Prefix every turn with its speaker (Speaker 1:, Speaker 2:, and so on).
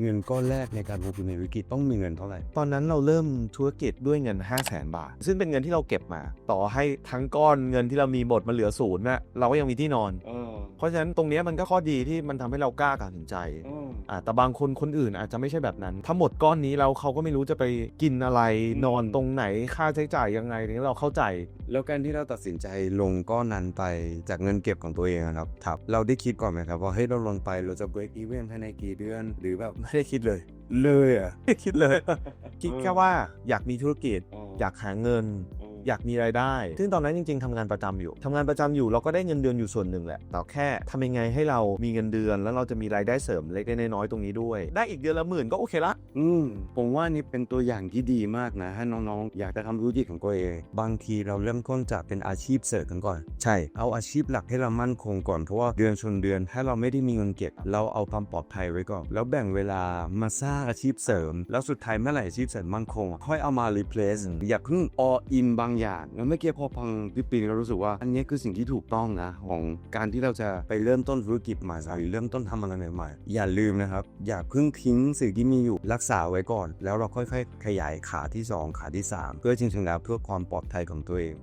Speaker 1: เงินก้อนแรกในการลงทุนในวิกฤตต้องมีเงินเท่าไหร่
Speaker 2: ตอนนั้นเราเริ่มธุรกิจด้วยเงิน 5 0 0แสนบาท ซึ่งเป็นเงินที่เราเก็บมา ต่อให้ทั้งก้อนเงินที่เรามีหมดมาเหลือศูนย์นะเราก็ยังมีที่นอน เพราะฉะนั้นตรงเนี้ยมันก็ข้อดีที่มันทำให้เรากล้าตัดสินใจอ่าแต่บางคนคนอื่นอาจจะไม่ใช่แบบนั้น ถ้าหมดก้อนนี้แล้วเขาก็ไม่รู้จะไปกินอะไรนอนตรงไหนค่าใช้จ่ายยังไงนี่เราเข้าใจ
Speaker 1: แล้วการที่เราตัดสินใจลงก้อนนั้นไปจากเงินเก็บของตัวเองอะครับครับ เราได้คิดก่อนไหมครับว่าเฮ้ยเราลงไปเราจะ break even ภายในกี่เดือน หรือแบบ
Speaker 2: ไม่ได้คิดเลย
Speaker 1: เลยอะ
Speaker 2: ไม่ได้คิดเลย คิดแค่ว่าอยากมีธุรกิจ อยากหาเงิน อยากมีรายได้ ซึ่งตอนนั้นจริง ๆทำงานประจำอยู่ทำงานประจำอยู่เราก็ได้เงินเดือนอยู่ส่วนหนึ่งแหละแต่แค่ทำยังไงให้เรามีเงินเดือน แล้วเราจะมีรายได้เสริมเล็กๆน้อยๆตรงนี้ด้วย ได้อีกเดือนละหมื่นก็โอเคละ
Speaker 1: อืมผมว่านี่เป็นตัวอย่างที่ดีมากนะถ้าน้องๆ อยากจะทำธุรกิจของตัวเองบางทีเราเริ่มต้นจากเป็นอาชีพเสริมกันก่อน ใช่ เอาอาชีพหลักให้เรามั่นคงก่อนเพราะว่าเดือนชนเดือนถ้าเราไม่ได้มีเงินเก็บ เราเอาความปลอดภัยไว้ก่อนแล้วแบ่งเวลามาสร้างอาชีพเสริม แล้วสุดท้ายเมื่อไหร่อาชีพเสริมมั่นคงอะค่อยเอามา replace อย่าเพิ่ง all in บางอย่างแล้วเมื่อกี้พอฟังพี่ปีนก็รู้สึกว่าอันนี้คือสิ่งที่ถูกต้องนะของการที่เราจะไปเริ่มต้นธุรกิจใหม่หรือเริ่มต้นทำอะไรใหม่ๆอย่าลืมนะครับ อย่าเพิ่งทิ้งสิ่งที่มีอยู่รักษาไว้ก่อน แล้วเราค่อยๆ ขยายขาที่ 2 ขาที่ 3 เพื่อจริงๆแล้วเพื่อความปลอดภัยของตัวเอง